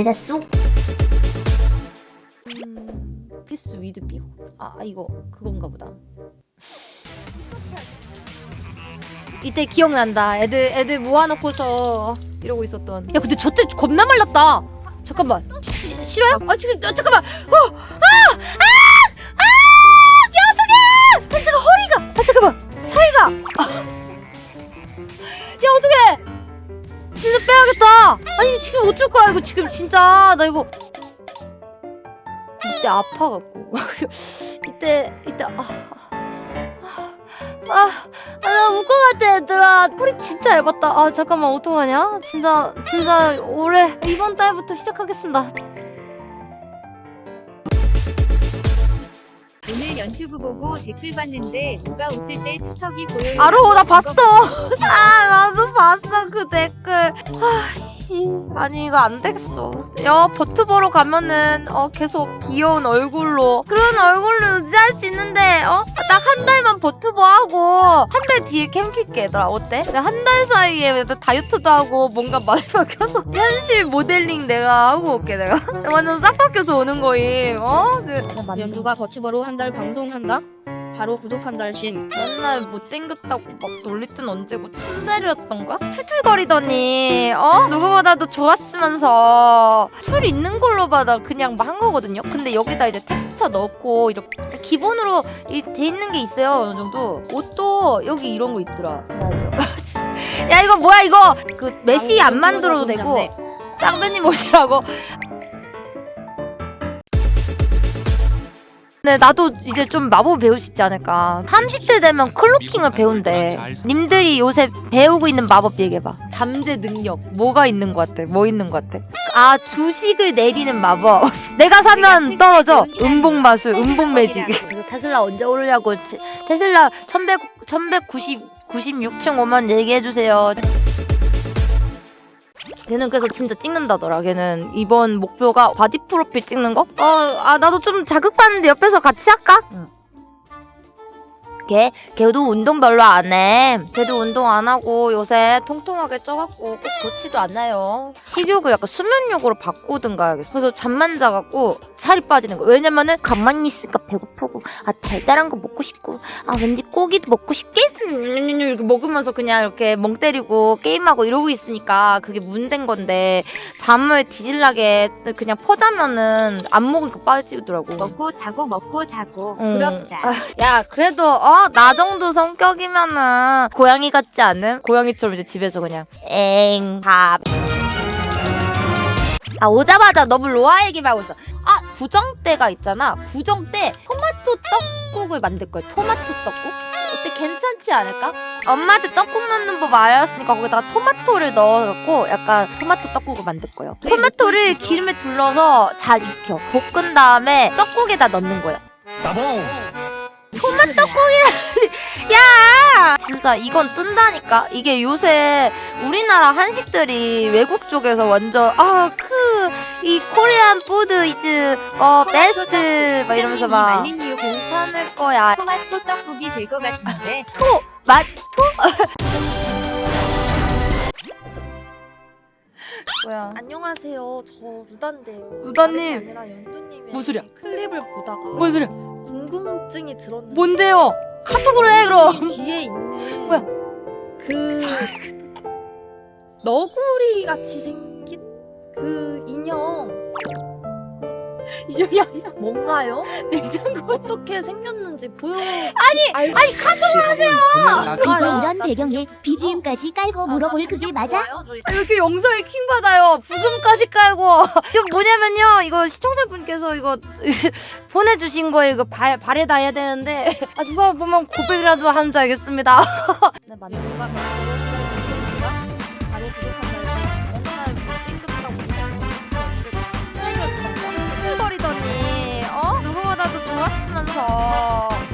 내다 쏙. 피스 위드 삐고 아 이거 그건가 보다 이때 기억난다 애들 애들 모아놓고서 이러고 있었던 야 근데 저때 겁나 말랐다 잠깐만 시, 싫어요? 아 지금 아, 잠깐만 어! 아! 아! 아! 지금 어쩔 거야 이거 지금 진짜. 나 이거 이때 아파갖고. 이때 이때 아, 아 아 나 울 것 같아 얘들아. 허리 진짜 얇았다. 아 잠깐만 어떡하냐? 진짜 진짜 올해 이번 달부터 시작하겠습니다. 오늘 연튜브 보고 댓글 봤는데 누가 웃을 때 투턱이 보여요. 아로 나 봤어. 아 나도 봤어 그 댓글. 아 씨 아니 이거 안 되겠어. 야 버트 보러 가면은 어 계속 귀여운 얼굴로. 그런 얼굴로 유지할 수 있는데 어? 딱 한 달만 버트버 하고 한 달 뒤에 캠핑게 얘들아. 어때? 한달 사이에 다이어트도 하고 뭔가 많이 바뀌어서 현실 모델링 내가 하고 올게 내가. 완전 싹 바뀌어서 오는 거임. 어? 그- 연두가 버튜버로 한 달 방송한다? 바로 구독 한 달씩 맨날 못생겼다고 막 놀릴 땐 언제고 츤데레였던 거야? 툴툴거리더니 어? 누구보다도 좋았으면서 툴 있는 걸로 봐다 그냥 막 한 거거든요? 근데 여기다 이제 텍스처 넣고 이렇게 기본으로 이 돼 있는 게 있어요 어느 정도. 옷도 여기 이런 거 있더라. 맞아. 야 이거 뭐야 이거? 그 메시 안 만들어도 되고 짱배님 옷이라고 네, 나도 이제 좀 마법 배울 수 있지 않을까. 30대 되면 클로킹을 배운대. 님들이 요새 배우고 있는 마법 얘기해봐. 잠재 능력. 뭐가 있는 것 같아? 뭐 있는 것 같아? 아, 주식을 내리는 마법. 내가 사면 떨어져. 음봉 마술, 음봉 매직. 그래서 테슬라 언제 오르냐고. 테- 테슬라 1100, 1190, 96층 오면 얘기해주세요. 걔는 그래서 진짜 찍는다더라. 걔는 이번 목표가 바디 프로필 찍는 거? 어, 아 나도 좀 자극받는데 옆에서 같이 할까? 응. 걔, 걔도 운동 별로 안 해. 걔도 운동 안 하고 요새 통통하게 쪄갖고 꼭 좋지도 않아요. 식욕을 약간 수면욕으로 바꾸든가 해야겠어. 그래서 잠만 자갖고 살이 빠지는 거. 왜냐면은 가만히 있으니까 배고프고, 아 달달한 거 먹고 싶고, 아 왠지 고기도 먹고 싶겠음. 이렇게 먹으면서 그냥 이렇게 멍 때리고 게임하고 이러고 있으니까 그게 문제인 건데 잠을 뒤질나게 그냥 퍼자면은 안 먹으니까 빠지더라고. 먹고 자고 먹고 자고 음. 부럽다. 아, 야 그래도 어나 정도 성격이면은 고양이 같지 않음? 고양이처럼 이제 집에서 그냥 엥 밥. 아 오자마자 너무 로아 얘기만 하고 있어. 아 구정 때가 있잖아. 구정 때 토마토 떡국을 만들 거야 토마토 떡국. 어때? 괜찮지 않을까? 엄마한테 떡국 넣는 법 알았으니까 거기다가 토마토를 넣어갖고 약간 토마토 떡국을 만들 거예요. 토마토를 기름에 둘러서 잘 익혀. 볶은 다음에 떡국에다 넣는 거 야 야! 진짜 이건 뜬다니까. 이게 요새 우리나라 한식들이 외국 쪽에서 완전 아그이 코리안 푸드 이즈 어 베스트 막 이러면서 막 말린 이유 괜찮을 거야. 토마토 떡국이 될 것 같은데 토! 맛! 토? 뭐야? 안녕하세요. 저 루다인데요. 루다님. 아니라 연두님의 뭔 소리야? 클립을 보다가 뭔 소리야? 궁금증이 들었는데 뭔데요? 카톡으로 해 그럼. 이 뒤에 있는 뭐야? 그 너구리 같이 생긴 그 인형 야, 야, 뭔가요? 냉장고. 어떻게 생겼는지 보여. 아니, 알... 아니 카톡으로 하세요. 이거 아, 이런 나- 배경에 BGM까지 깔고 물어볼 그게 맞아? 아, 이렇게 영상에 킹 받아요. 부금까지 깔고. 이거 뭐냐면요. 이거 시청자분께서 이거 보내주신 거에 이거 발 발에다 해야 되는데 아, 누가 보면 고백이라도 하는 줄 알겠습니다. 네 맞네.